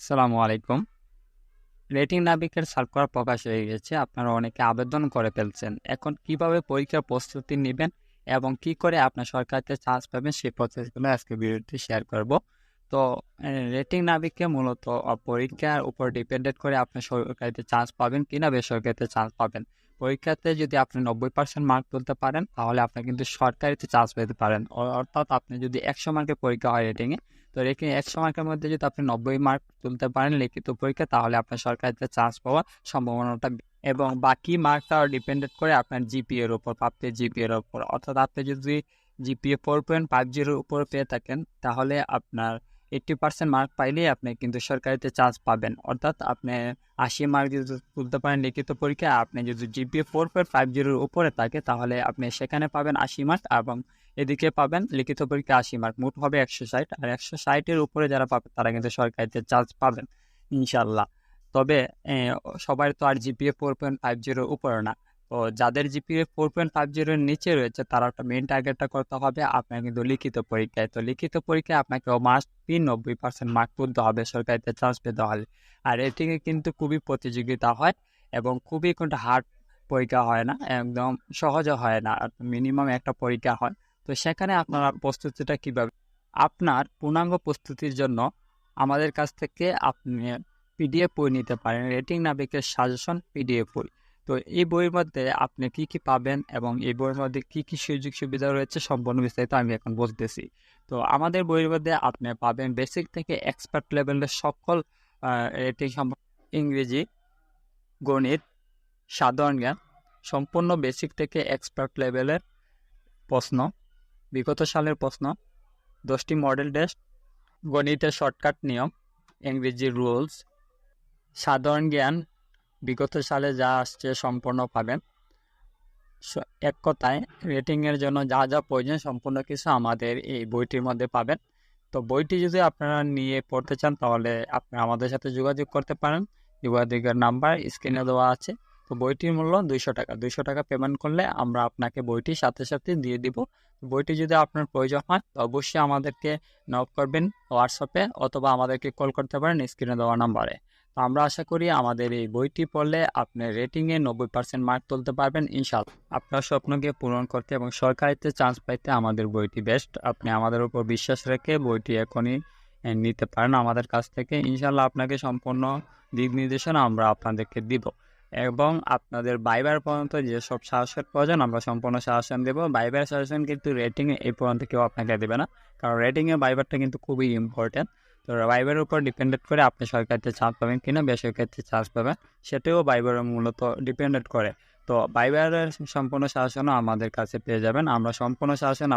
আসসালামু আলাইকুম। Rating নাবিকের circular প্রকাশ হয়ে গেছে। আপনারা অনেকে আবেদন করে ফেলছেন। এখন কীভাবে পরীক্ষার প্রস্তুতি নেবেন এবং কি করে আপনার সরকারিতে চান্স পাবেন সেই প্রসেসগুলো আজকে ভিডিওতে শেয়ার করব। তো রেটিং নাবিককে মূলত পরীক্ষার উপর ডিপেন্ডেন্ট করে আপনি সরকারিতে চান্স পাবেন কিনা বেসরকারিতে চান্স পাবেন। পরীক্ষাতে যদি আপনি নব্বই পার্সেন্ট মার্ক তুলতে পারেন, তাহলে আপনি কিন্তু সরকারিতে চান্স পেতে পারেন। অর্থাৎ আপনি যদি একশো মার্কের পরীক্ষা হয় রেটিংয়ে তো রেখে একশো মার্কের মধ্যে যদি আপনি নব্বই মার্ক তুলতে পারেন লিখিত পরীক্ষা, তাহলে আপনার সরকারিতে চান্স পাওয়ার সম্ভাবনাটা এবং বাকি মার্কটা ডিপেন্ডেন্ট করে আপনার জিপিএ এর উপর প্রাপ্তির জিপিএ এর উপর। অর্থাৎ আপনি যদি জিপিএ ফোর পয়েন্ট ফাইভ জিরোর উপর পেয়ে থাকেন, তাহলে আপনার এইট্টি পার্সেন্ট মার্ক পাইলেই আপনি কিন্তু সরকারিতে চান্স পাবেন। অর্থাৎ আপনি আশি মার্ক যদি তুলতে পারেন লিখিত পরীক্ষা আপনি যদি জিপিএ ফোর পয়েন্ট ফাইভ জিরোর উপরে থাকে, তাহলে আপনি সেখানে পাবেন আশি মার্ক এবং এদিকে পাবেন লিখিত পরীক্ষা আশি মার্ক মোট হবে একশো ষাট, আর একশো ষাটের উপরে যারা পাবে, তারা কিন্তু সরকারিতে চান্স পাবেন ইনশাল্লাহ তবে সবাই তো আর জিপিএ ফোর পয়েন্ট ফাইভ জিরোর উপরে না। তো যাদের জিপিএ ফোর পয়েন্ট ফাইভ জিরোর নিচে রয়েছে, তারা একটা মেন টার্গেটটা করতে হবে। আপনার কিন্তু লিখিত পরীক্ষায়, তো লিখিত পরীক্ষায় আপনাকে মাস্ট বি নব্বই পার্সেন্ট মার্ক তুলতে হবে সরকারিতে চান্স পেতে হলে। আর এটিকে কিন্তু খুবই প্রতিযোগিতা হয় এবং খুবই কিন্তু হার্ড পরীক্ষা হয় না, একদম সহজে হয় না মিনিমাম একটা পরীক্ষা হয়। তো সেখানে আপনারা প্রস্তুতিটা কীভাবে? আপনার পূর্ণাঙ্গ প্রস্তুতির জন্য আমাদের কাছ থেকে আপনি পিডিএফ বই নিতে পারেন। রেটিং নাবিকের সাজেশন পিডিএফ বই। তো এই বইয়ের মধ্যে আপনি কি কি পাবেন এবং এই বইয়ের মধ্যে কি কি সুযোগ সুবিধা রয়েছে সম্পূর্ণ বিস্তারিত আমি এখন বলতেছি। তো আমাদের বইয়ের মধ্যে আপনি পাবেন বেসিক থেকে এক্সপার্ট লেভেলের সকল রেটিং ইংরেজি, গণিত, সাধারণ জ্ঞান, সম্পূর্ণ বেসিক থেকে এক্সপার্ট লেভেলের প্রশ্ন, বিগত সালের প্রশ্ন, দশটি মডেল টেস্ট গণিতের শর্টকাট নিয়ম, ইংরেজি রুলস সাধারণ জ্ঞান বিগত সালে যা আসছে সম্পূর্ণ পাবেন। এক কথায় রেটিংয়ের জন্য যা যা প্রয়োজন সম্পূর্ণ কিছু আমাদের এই বইটির মধ্যে পাবেন। তো বইটি যদি আপনারা নিয়ে পড়তে চান, তাহলে আপনারা আমাদের সাথে যোগাযোগ করতে পারেন। যোগাযোগের নাম্বার স্ক্রিনে দেওয়া আছে। তো বইটির মূল্য দুইশো টাকা। দুইশো টাকা পেমেন্ট করলে আমরা আপনাকে বইটি সাথে সাথে দিয়ে দিব। বইটি যদি আপনার প্রয়োজন হয়, তো অবশ্যই আমাদেরকে নক করবেন হোয়াটসঅ্যাপে অথবা আমাদেরকে কল করতে পারেন স্ক্রিনে দেওয়া নাম্বারে। আমরা আশা করি আমাদের এই বইটি পড়লে আপনি রেটিংয়ে নব্বই পার্সেন্ট মার্ক তুলতে পারবেন ইনশাল্লাহ আপনার স্বপ্নকে পূরণ করতে এবং সরকারিতে চান্স পাইতে আমাদের বইটি বেস্ট আপনি আমাদের উপর বিশ্বাস রেখে বইটি এখনই নিতে পারেন আমাদের কাছ থেকে। ইনশাল্লাহ আপনাকে সম্পূর্ণ দিক নির্দেশনা আমরা আপনাদেরকে দিব। এবং আপনাদের বাইবার পর্যন্ত যেসব সাহসের প্রয়োজন, আমরা সম্পূর্ণ সাহসন দেবো। বাইবার সাজেশন কিন্তু রেটিংয়ে এই পর্যন্ত কেউ আপনাকে দেবে না। কারণ রেটিংয়ে বাইবারটা কিন্তু খুবই ইম্পর্টেন্ট তো বাইবের উপর ডিপেন্ডেড করে আপনি সরকারিতে চান্স পাবেন কিনা বেসরকারিতে চান্স পাবেন, সেটাও বাইবার মূলত ডিপেন্ডেড করে। তো বাইবারের সম্পূর্ণ শাসনও আমাদের কাছে পেয়ে যাবেন। আমরা সম্পূর্ণ শাসন